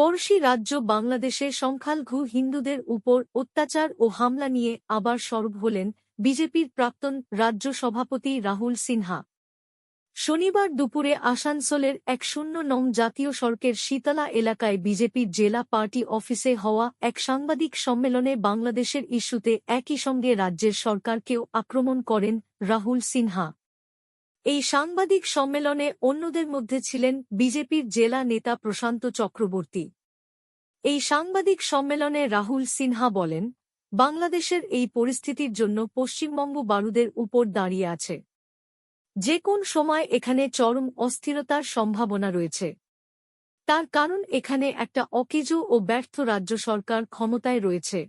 পড়শি রাজ্য বাংলাদেশে সংখ্যালঘু হিন্দুদের উপর অত্যাচার ও হামলা নিয়ে আবার সরব হলেন বিজেপির প্রাক্তন রাজ্য সভাপতি রাহুল সিনহা। শনিবার দুপুরে আসানসোলের এক শূন্য নং জাতীয় সড়কের শীতলা এলাকায় বিজেপির জেলা পার্টি অফিসে হওয়া এক সাংবাদিক সম্মেলনে বাংলাদেশের ইস্যুতে একই সঙ্গে রাজ্যের সরকারকেও আক্রমণ করেন রাহুল সিনহা। এই সাংবাদিক সম্মেলনে অন্যদের মধ্যে ছিলেন বিজেপির জেলা নেতা প্রশান্ত চক্রবর্তী। এই সাংবাদিক সম্মেলনে রাহুল সিনহা বলেন, বাংলাদেশের এই পরিস্থিতির জন্য পশ্চিমবঙ্গ বারুদের উপর দাঁড়িয়ে আছে। যে কোন সময় এখানে চরম অস্থিরতার সম্ভাবনা রয়েছে। তার কারণ এখানে একটা অকেজো ও ব্যর্থ রাজ্য সরকার ক্ষমতায় রয়েছে।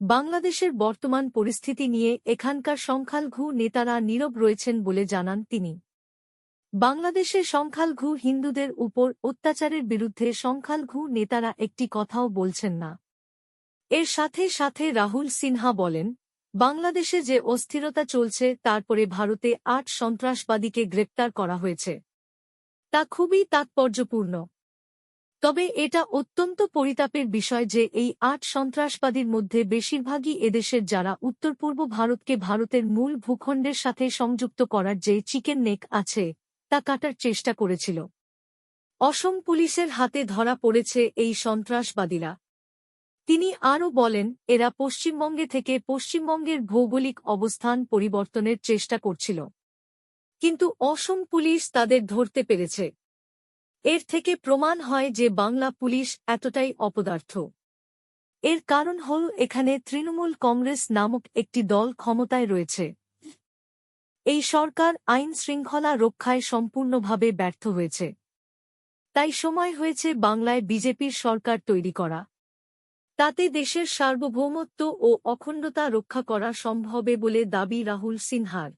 বাংলাদেশের বর্তমান পরিস্থিতি নিয়ে এখানকার সংখ্যালঘু নেতারা নীরব রয়েছেন বলে জানান তিনি। বাংলাদেশের সংখ্যালঘু হিন্দুদের উপর অত্যাচারের বিরুদ্ধে সংখ্যালঘু নেতারা একটি কথাও বলছেন না। এর সাথে সাথে রাহুল সিনহা বলেন, বাংলাদেশে যে অস্থিরতা চলছে তারপরে ভারতে আট সন্ত্রাসবাদীকে গ্রেপ্তার করা হয়েছে। তা খুবই তাৎপর্যপূর্ণ। তবে এটা অত্যন্ত পরিতাপের বিষয় যে এই আট সন্ত্রাসবাদীর মধ্যে বেশিরভাগই এদেশের যারা উত্তর পূর্ব ভারতকে ভারতের মূল ভূখণ্ডের সাথে সংযুক্ত করার যে চিকেন নেক আছে, তা কাটার চেষ্টা করেছিল। অসম পুলিশের হাতে ধরা পড়েছে এই সন্ত্রাসবাদীরা। তিনি আরও বলেন, এরা পশ্চিমবঙ্গে থেকে পশ্চিমবঙ্গের ভৌগোলিক অবস্থান পরিবর্তনের চেষ্টা করছিল। কিন্তু অসম পুলিশ তাদের ধরতে পেরেছে। এর থেকে প্রমাণ হয় যে বাংলা পুলিশ এতটাই অপদার্থ। এর কারণ হল এখানে তৃণমূল কংগ্রেস নামক একটি দল ক্ষমতায় রয়েছে। এই সরকার আইন শৃঙ্খলা রক্ষায় সম্পূর্ণভাবে ব্যর্থ হয়েছে। তাই সময় হয়েছে বাংলায় বিজেপির সরকার তৈরি করা। তাতে দেশের সার্বভৌমত্ব ও অখণ্ডতা রক্ষা করা সম্ভবে বলে দাবি রাহুল সিনহার।